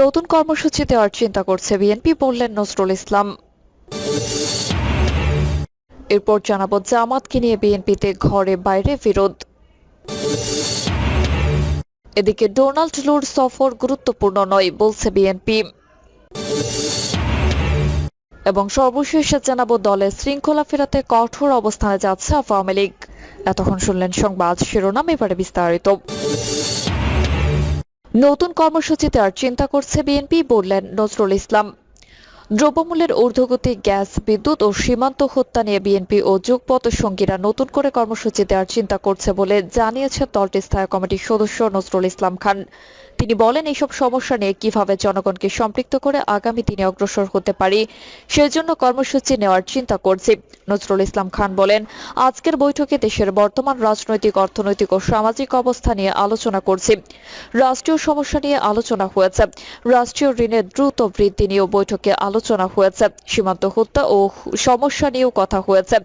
নতুন কর্মসূচি দেওয়ার চিন্তা করছে বিএনপি, বললেন নজরুল ইসলাম। এরপর জানাব জামাতকে নিয়ে বিএনপিতে ঘরে বাইরে বিরোধ। এদিকে ডোনাল্ড লুর সফর গুরুত্বপূর্ণ নয়, বলছে বিএনপি। এবং সর্বশেষে জানাব দলের শৃঙ্খলা ফেরাতে কঠোর অবস্থানে যাচ্ছে আওয়ামী লীগ। এতক্ষণ শুনলেন সংবাদ শিরোনাম, এবারে বিস্তারিত। নতুন কর্মসূচি আর চিন্তা করছে বিএনপি বললেন নজরুল ইসলাম। দ্রব্যমূল্যের ঊর্ধ্বগতি গ্যাস, বিদ্যুৎ ও সীমান্ত হত্যা নিয়ে বিএনপি ও যুগপথ সঙ্গীরা নতুন করে কর্মসূচি দেওয়ার চিন্তা করছে বলে জানিয়েছে দলটির স্থায়ী কমিটির সদস্য নজরুল ইসলাম খান। তিনি বলেন এইসব সমস্যা নিয়ে কীভাবে জনগণকে সম্পৃক্ত করে আগামী দিনে অগ্রসর হতে পারি, সেজন্য কর্মসূচি নেওয়ার চিন্তা করছি। নজরুল ইসলাম খান বলেন, আজকের বৈঠকে দেশের বর্তমান রাজনৈতিক, অর্থনৈতিক ও সামাজিক অবস্থা নিয়ে আলোচনা করছি। রাষ্ট্রীয় সমস্যা নিয়ে আলোচনা হয়েছে। রাষ্ট্রীয় ঋণের দ্রুত বৃদ্ধি নিয়েও বৈঠকে আলোচনা হয়েছে, সীমান্ত হত্যা ও সমস্যা নিয়েও কথা হয়েছে।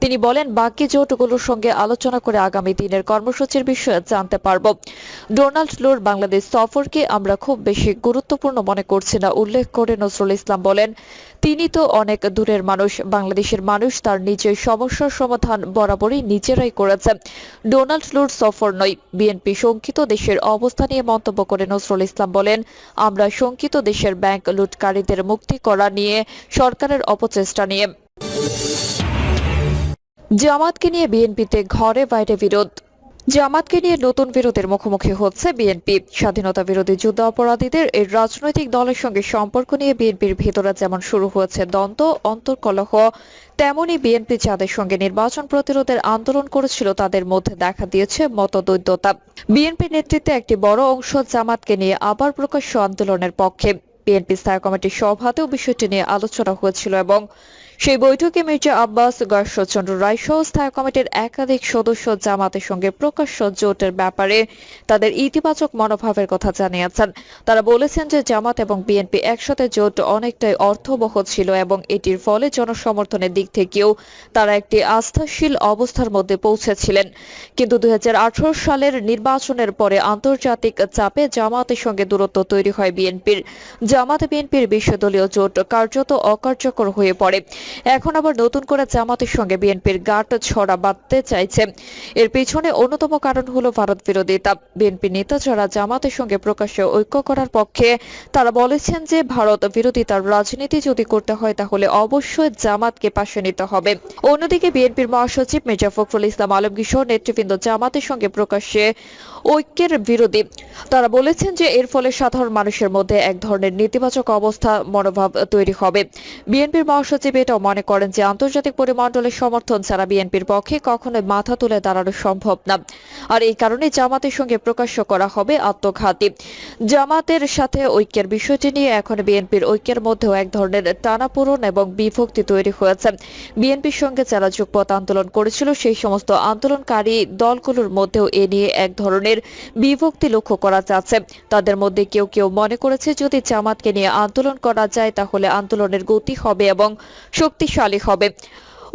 তিনি বলেন, বাকি জোটগুলোর সঙ্গে আলোচনা করে আগামী দিনের কর্মসূচির বিষয়ে জানতে পারব। ডোনাল্ড লুর বাংলাদেশ সফরকে আমরা খুব বেশি গুরুত্বপূর্ণ মনে করছি না, উল্লেখ করে নজরুল ইসলাম বলেন, তিনি তো অনেক দূরের মানুষ, বাংলাদেশের মানুষ, তার নিজের সমস্যার সমাধান বরাবরই নিজেরাই করেছে। ডোনাল্ড লুর সফর নয়, বিএনপি শঙ্কিত দেশের অবস্থা নিয়ে মন্তব্য করে নজরুল ইসলাম বলেন, আমরা শঙ্কিত দেশের ব্যাংক লুটকারীদের মুক্তি করা নিয়ে সরকারের অপচেষ্টা নিয়ে। জামাতকে নিয়ে বিএনপিতে ঘরে বাইরে বিরোধ। জামাতকে নিয়ে নতুন বিরোধের মুখোমুখি হচ্ছে বিএনপি। স্বাধীনতা বিরোধী যুদ্ধ অপরাধীদের এই রাজনৈতিক দলের সঙ্গে সম্পর্ক নিয়ে বিএনপির ভেতরে যেমন শুরু হয়েছে দ্বন্দ্ব, অন্তর্কলহ, তেমনি বিএনপি যাদের সঙ্গে নির্বাচন প্রতিরোধের আন্দোলন করেছিল তাদের মধ্যে দেখা দিয়েছে মতদ্বৈধতা বিএনপি নেতৃত্বে একটি বড় অংশ জামাতকে নিয়ে আবার প্রকাশ্য আন্দোলনের পক্ষে। বিএনপি স্থায়ী কমিটির সভাতেও বিষয়টি নিয়ে আলোচনা হয়েছিল এবং সেই বৈঠকে মির্জা আব্বাস গর্ষচন্দ্র রায় সহ স্থায়ী কমিটির একাধিক সদস্য জামাতের সঙ্গে প্রকাশ্য জোটের ব্যাপারে তাদের ইতিবাচক মনোভাবের কথা জানিয়েছেন। তারা বলেছেন যে জামাত এবং বিএনপি একসাথে জোট অনেকটাই অর্থবহ ছিল এবং এটির ফলে জনসমর্থনের দিক থেকেও তারা একটি আস্থাশীল অবস্থার মধ্যে পৌঁছেছিলেন। কিন্তু দু হাজার আঠারো সালের নির্বাচনের পরে আন্তর্জাতিক চাপে জামাতের সঙ্গে দূরত্ব তৈরি হয় বিএনপির। জামাত বিএনপির বিশ্বদলীয় জোট কার্যত অকার্যকর হয়ে পড়ে। এখন আবার নতুন করে জামাতের সঙ্গে বিএনপির গাঁট ছড়া বাঁধতে চাইছে। এর পেছনে অন্যতম কারণ হলো ভারত বিরোধিতা। বিএনপি নেতা যারা জামাতের সঙ্গে প্রকাশ্যে ঐক্য করার পক্ষে, তারা বলেছেন যে ভারত বিরোধিতার রাজনীতি যদি করতে হয় তাহলে অবশ্যই জামাতকে পাশে নিতে হবে। অন্যদিকে বিএনপির মহাসচিব মির্জা ফখরুল ইসলাম আলমগীর নেতৃবৃন্দ জামাতের সঙ্গে প্রকাশ্যে ঐক্যের বিরোধী। তারা বলেছেন যে এর ফলে সাধারণ মানুষের মধ্যে এক ধরনের নেতিবাচক অবস্থা, মনোভাব তৈরি হবে। বিএনপির মহাসচিব এটাও মনে করেন যে আন্তর্জাতিক পরিমণ্ডলের সমর্থন ছাড়া বিএনপির পক্ষে কখনোই মাথা তুলে দাঁড়ানো সম্ভব না। আর এই কারণে জামাতের সঙ্গে প্রকাশ্য করা হবে আত্মঘাতী। জামাতের সাথে ঐক্যের বিষয়টি নিয়ে এখন বিএনপির ঐক্যের মধ্যেও এক ধরনের টানাপোড়ন এবং বিভক্তি তৈরি হয়েছে। বিএনপির সঙ্গে যারা যুগপথ আন্দোলন করেছিল, সেই সমস্ত আন্দোলনকারী দলগুলোর মধ্যেও এ নিয়ে এক ধরনের বিভক্তি লক্ষ্য করা যাচ্ছে। তাদের মধ্যে কেউ কেউ মনে করেছে, যদি জামাতকে নিয়ে আন্দোলন করা যায়, তাহলে আন্দোলনের গতি হবে এবং শক্তিশালী হবে।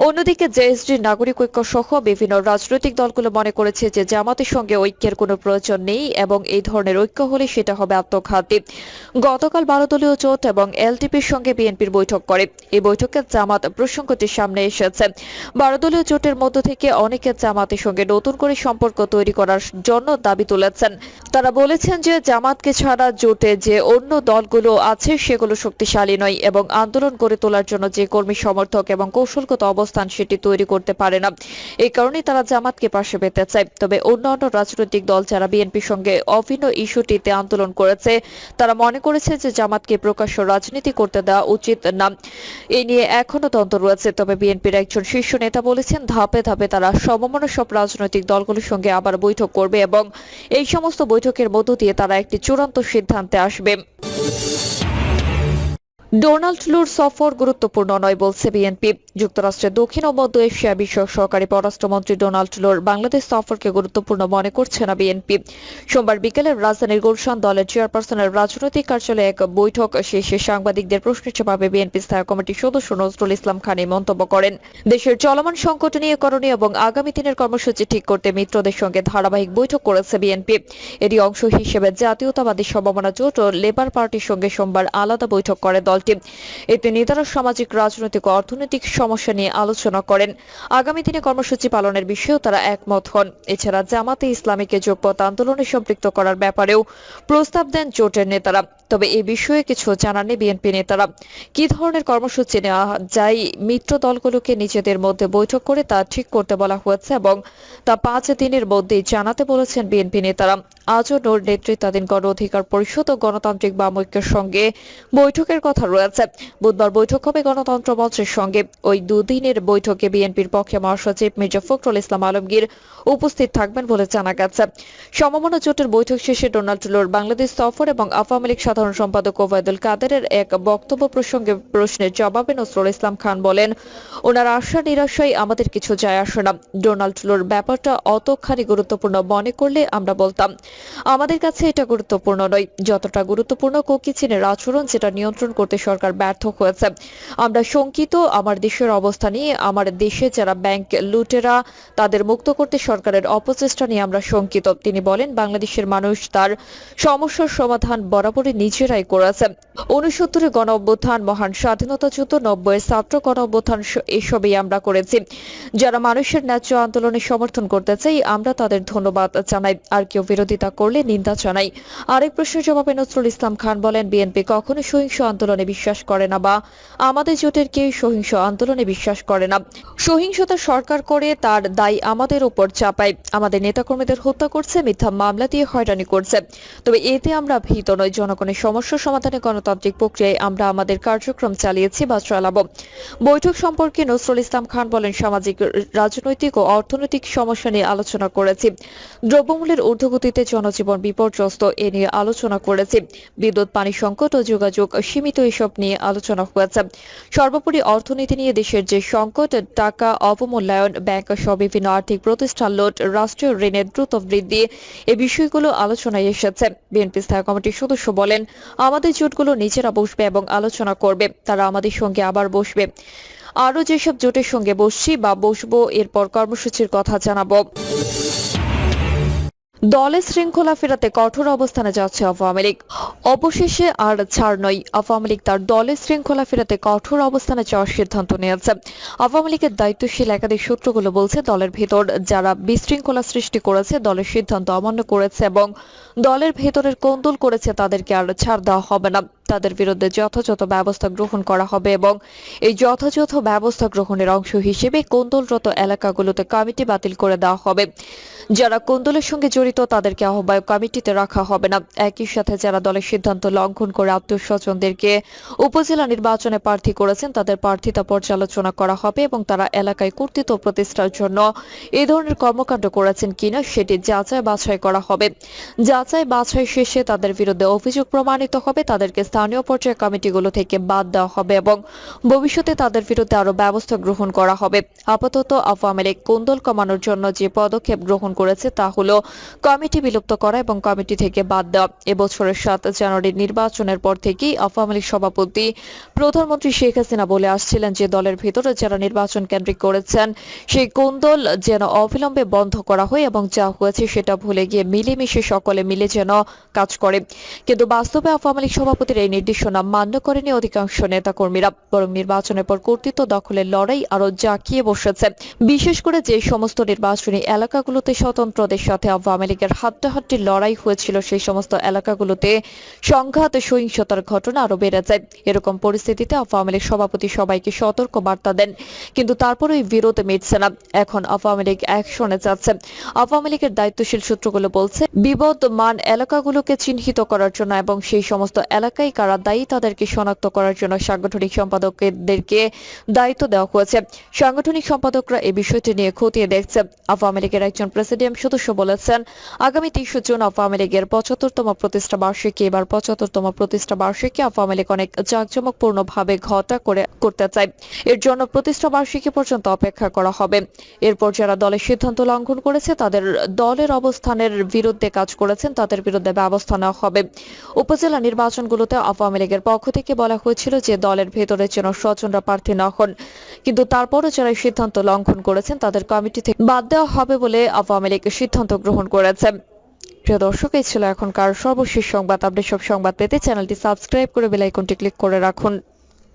অন্যদিকে জেএসডি নাগরিক ঐক্য সহ বিভিন্ন রাজনৈতিক দলগুলো মনে করেছে যে জামাতের সঙ্গে ঐক্যের কোনো প্রয়োজন নেই এবং এই ধরনের ঐক্য হলে সেটা হবে আত্মঘাতী। গতকাল বারো দলীয় জোট এবং এলটিপির সঙ্গে বিএনপির বৈঠক করে। এই বৈঠকে জামাত প্রসঙ্গটি সামনে এসেছে। বারো দলীয় জোটের মধ্য থেকে অনেকে জামাতের সঙ্গে নতুন করে সম্পর্ক তৈরি করার জন্য দাবি তুলেছেন। তারা বলেছেন যে জামাতকে ছাড়া জোটে যে অন্য দলগুলো আছে সেগুলো শক্তিশালী নয় এবং আন্দোলন গড়ে তোলার জন্য যে কর্মী সমর্থক এবং কৌশলগত অবস্থান সেটি তৈরি করতে পারে না। এই কারণেই তারা জামাতকে পাশে পেতে চায়। তবে অন্যান্য রাজনৈতিক দল যারা বিএনপির সঙ্গে অভিন্ন ইস্যুটিতে আন্দোলন করেছে, তারা মনে করেছে যে জামাতকে প্রকাশ্য রাজনীতি করতে দেওয়া উচিত না। এই নিয়ে এখনও দ্বন্দ্ব রয়েছে। তবে বিএনপির একজন শীর্ষ নেতা বলেছেন, ধাপে ধাপে তারা সমমনা সব রাজনৈতিক দলগুলোর সঙ্গে আবার বৈঠক করবে এবং এই সমস্ত বৈঠকের মধ্য দিয়ে তারা একটি চূড়ান্ত সিদ্ধান্তে আসবে। ডোনাল্ড লুর সফর গুরুত্বপূর্ণ নয়, বলছে বিএনপি। যুক্তরাষ্ট্রের দক্ষিণ ও মধ্য এশিয়া বিষয়ক সহকারী পররাষ্ট্রমন্ত্রী ডোনাল্ড লুর বাংলাদেশ সফরকে গুরুত্বপূর্ণ মনে করছে না বিএনপি। সোমবার বিকেলে রাজধানীর গুলশান দলের চেয়ারপারসনের রাজনৈতিক কার্যালয়ে এক বৈঠক শেষে সাংবাদিকদের প্রশ্নের জবাবে বিএনপি স্থায়ী কমিটির সদস্য নজরুল ইসলাম খান এই মন্তব্য করেন। দেশের চলমান সংকট নিয়ে করণীয় এবং আগামী দিনের কর্মসূচি ঠিক করতে মিত্রদের সঙ্গে ধারাবাহিক বৈঠক করেছে বিএনপি। এরই অংশ হিসেবে জাতীয়তাবাদী সম্ভাবনা জোট ও লেবার পার্টির সঙ্গে সোমবার আলাদা বৈঠক করে দলটি এতে নেতারা সামাজিক, রাজনৈতিক, অর্থনৈতিক সমস্যা নিয়ে আলোচনা করেন। আগামী দিনে কর্মসূচি পালনের বিষয়েও তারা একমত হন। এছাড়া জামাতে ইসলামীকে যোগপথ আন্দোলনে সম্পৃক্ত করার ব্যাপারেও প্রস্তাব দেন জোটের নেতারা। তবে এ বিষয়ে কিছু জানাননি বিএনপি নেতারা। কি ধরনের কর্মসূচি নেওয়া যায়, মিত্র দলগুলোকে নিজেদের মধ্যে বৈঠক করে তা ঠিক করতে বলা হয়েছে এবং তা পাঁচ দিনের মধ্যেই জানাতে বলেছেন বিএনপি নেতারা। আজও নোর নেতৃত্বাধীন গণ অধিকার পরিষদ ও গণতান্ত্রিক বাম ঐক্যের সঙ্গে বৈঠকের কথা রয়েছে। বুধবার বৈঠক হবে গণতন্ত্র মঞ্চের সঙ্গে। ওই দুদিনের বৈঠকে বিএনপির পক্ষে মহাসচিব মির্জা ফখরুল ইসলাম আলমগীর উপস্থিত থাকবেন বলে জানা গেছে। সমমনা জোটের বৈঠক শেষে ডোনাল্ড ট্রাম্পের বাংলাদেশ সফর এবং আওয়ামী লীগ সাধারণ সম্পাদক ওবায়দুল কাদেরের এক বক্তব্য প্রসঙ্গে প্রশ্নের জবাবে নজরুল ইসলাম খান বলেন, ওনার আশা নিরাশায় আমাদের কিছু যায় আসে না। ডোনাল্ড ট্রাম্পের ব্যাপারটা অতখানি গুরুত্বপূর্ণ মনে করলে আমরা বলতাম, আমাদের কাছে এটা গুরুত্বপূর্ণ নয়। যতটা গুরুত্বপূর্ণ কোকি চীনের আচরণ যেটা নিয়ন্ত্রণ করতে সরকার ব্যর্থ হয়েছে। আমরা শঙ্কিত, আমার দেশের অবস্থা নিয়ে আমার দেশে যারা ব্যাংক লুটেরা, তাদের মুক্ত করতে সরকারের অপচেষ্টা নিয়ে আমরা শঙ্কিত। তিনি বলেন, বাংলাদেশের মানুষ তার সমস্যার সমাধান বরাবরই নিজেরাই করেছে। উনসত্তরে গণ অভ্যুত্থান মহান স্বাধীনতা যুদ্ধ, নব্বইয়ের ছাত্র গণ অভ্যুত্থান এসবই আমরা করেছি। যারা মানুষের ন্যায্য আন্দোলনে সমর্থন করতে চাই আমরা তাদের ধন্যবাদ জানাই। আর কেউ বিরোধিতা করলে নিন্দা জানাই। আরেক প্রশ্নের জবাবে নজরুল ইসলাম খান বলেন, বিএনপি কখনো সহিংস আন্দোলনে বিশ্বাস করে না বা আমাদের জোটের কেউ সহিংস আন্দোলনে বিশ্বাস করে না। সহিংসতা সরকার করে, তার দায় আমাদের উপর চাপায়। আমাদের নেতাকর্মীদের হত্যা করছে, মিথ্যা মামলা দিয়ে হয়রানি করছে। তবে এতে আমরা ভীত নই, জনগণের সমস্যা সমাধানে গণতান্ত্রিক প্রক্রিয়ায় আমরা আমাদের কার্যক্রম চালিয়েছি বা চালাবো। বৈঠক সম্পর্কে নজরুল ইসলাম খান বলেন, সামাজিক, রাজনৈতিক ও অর্থনৈতিক সমস্যা নিয়ে আলোচনা করেছি। দ্রব্যমূল্যের ঊর্ধ্বগতিতে জনজীবন বিপর্যস্ত এ নিয়ে আলোচনা করেছি। বিদ্যুৎ, পানি সংকট ও যোগাযোগ সীমিত এসব নিয়ে আলোচনা হয়েছে। সর্বোপরি অর্থনীতি নিয়ে দেশের যে সংকট, টাকা অবমূল্যায়ন, ব্যাংক সহ বিভিন্ন আর্থিক প্রতিষ্ঠান লোট, রাষ্ট্রীয় ঋণের দ্রুত বৃদ্ধি, এ বিষয়গুলো আলোচনায় এসেছে। বিএনপি স্থায়ী কমিটির সদস্য বলেন আমাদের জোটগুলো নিজেরা বসবে এবং আলোচনা করবে, তারা আমাদের সঙ্গে আবার বসবে। আরও যেসব জোটের সঙ্গে বসছি বা বসবো, এরপর কর্মসূচির কথা জানাব। দলে শৃঙ্খলা ফেরাতে কঠোর অবস্থানে যাচ্ছে আওয়ামী লীগ। অবশেষে আর ছাড় নয় আওয়ামী লীগ তার দলে শৃঙ্খলা ফেরাতে কঠোর অবস্থানে যাওয়ার সিদ্ধান্ত নিয়েছে। আওয়ামী লীগের দায়িত্বশীল একাধিক সূত্রগুলো বলছে, দলের ভেতর যারা বিশৃঙ্খলা সৃষ্টি করেছে, দলের সিদ্ধান্ত অমান্য করেছে এবং দলের ভেতরের কোন্দল করেছে, তাদেরকে আর ছাড় দেওয়া হবে না। তাদের বিরুদ্ধে যথাযথ ব্যবস্থা গ্রহণ করা হবে এবং এই যথাযথ ব্যবস্থা গ্রহণের অংশ হিসেবে কোন্দলরত এলাকাগুলোতে কমিটি বাতিল করে দেওয়া হবে। যারা কোন্দলের সঙ্গে জড়িত, তাদেরকে আহ্বায়ক কমিটিতে রাখা হবে না। একই সাথে যারা দলের সিদ্ধান্ত লঙ্ঘন করে আত্মীয় স্বজনদেরকে উপজেলা নির্বাচনে প্রার্থী করেছেন, তাদের প্রার্থিতা পর্যালোচনা করা হবে এবং তারা এলাকায় কর্তৃত্ব প্রতিষ্ঠার জন্য এই ধরনের কর্মকাণ্ড করেছেন কিনা সেটি যাচাই বাছাই করা হবে। যাচাই বাছাই শেষে তাদের বিরুদ্ধে অভিযোগ প্রমাণিত হবে। তাদেরকে স্থানীয় পর্যায়ে কমিটিগুলো থেকে বাদ দেওয়া হবে এবং ভবিষ্যতে তাদের বিরুদ্ধে আরও ব্যবস্থা গ্রহণ করা হবে। আপাতত আওয়ামী লীগ কোন্দল কমানোর জন্য যে পদক্ষেপ গ্রহণ করেছে তা হলো কমিটি বিলুপ্ত করা এবং কমিটি থেকে বাদ দেওয়া। এবছরের সাত জানুয়ারির নির্বাচনের পর থেকেই আওয়ামী লীগ সভাপতি প্রধানমন্ত্রী শেখ হাসিনা বলে আসছিলেন যে দলের ভেতরে যারা নির্বাচন কেন্দ্রিক করেছেন, সেই কোন্দল যেন অবিলম্বে বন্ধ করা হয় এবং যা হয়েছে সেটা ভুলে গিয়ে মিলেমিশে সকলে মিলে যেন কাজ করে। কিন্তু বাস্তবে আওয়ামী লীগ সভাপতির এই নির্দেশনা মান্য করেনি অধিকাংশ নেতাকর্মীরা। বরং নির্বাচনের পর কর্তৃত্ব দখলের লড়াই আরও জাঁকিয়ে বসেছে। বিশেষ করে যে সমস্ত নির্বাচনী এলাকাগুলোতে স্বতন্ত্রদের সাথে আওয়ামী লীগের হাড্ডাহাড্ডি লড়াই হয়েছিল, সেই সমস্ত এলাকাগুলোতে সংঘাত, সহিংসতার ঘটনা আরও বেড়ে যায় এরকম পরিস্থিতিতে আওয়ামী লীগ সভাপতি সবাইকে সতর্ক বার্তা দেন, কিন্তু তারপরে ওই বিরোধ মিটছে না। এখন আওয়ামী লীগ অ্যাকশনে যাচ্ছে। আওয়ামী লীগের দায়িত্বশীল সূত্রগুলো বলছে বিপদমান এলাকাগুলোকে চিহ্নিত করার জন্য এবং সেই সমস্ত এলাকায় কারা দায়ী তাদেরকে শনাক্ত করার জন্য সাংগঠনিক সম্পাদকদেরকে দায়িত্ব দেওয়া হয়েছে। সাংগঠনিক সম্পাদকরা এই বিষয়টি নিয়ে খতিয়ে দেখছে। আওয়ামী লীগের একজন প্রেসিডিয়াম সদস্য বলেছেন, আগামী তেইশে জুন আওয়ামী লীগের পঁচাত্তরতম প্রতিষ্ঠা বার্ষিকী। এবার পঁচাত্তরতম প্রতিষ্ঠা বার্ষিকী আওয়ামী লীগ অনেক জাঁকজমকপূর্ণ ভাবে ঘটা করে করতে চায়। এর জন্য প্রতিষ্ঠা বার্ষিকী পর্যন্ত অপেক্ষা করা হবে। এরপর যারা দলের সিদ্ধান্ত লঙ্ঘন করেছে, তাদের দলের অবস্থানের বিরুদ্ধে কাজ করেছেন, তাদের বিরুদ্ধে ব্যবস্থা নেওয়া হবে। উপজেলা নির্বাচনগুলোতে আওয়ামী লীগের পক্ষ থেকে বলা হয়েছিল যে দলের ভেতরে যেন স্বজনরা প্রার্থী না হন। কিন্তু তারপরও যারা সিদ্ধান্ত লঙ্ঘন করেছেন, তাদের কমিটি থেকে বাদ দেওয়া হবে বলে আওয়ামী লীগ সিদ্ধান্ত গ্রহণ করেছে। প্রিয় দর্শক, এই ছিল এখনকার সর্বশেষ সংবাদ। আপডেট সব সংবাদ পেতে চ্যানেলটি সাবস্ক্রাইব করে বেলাইকনটি ক্লিক করে রাখুন।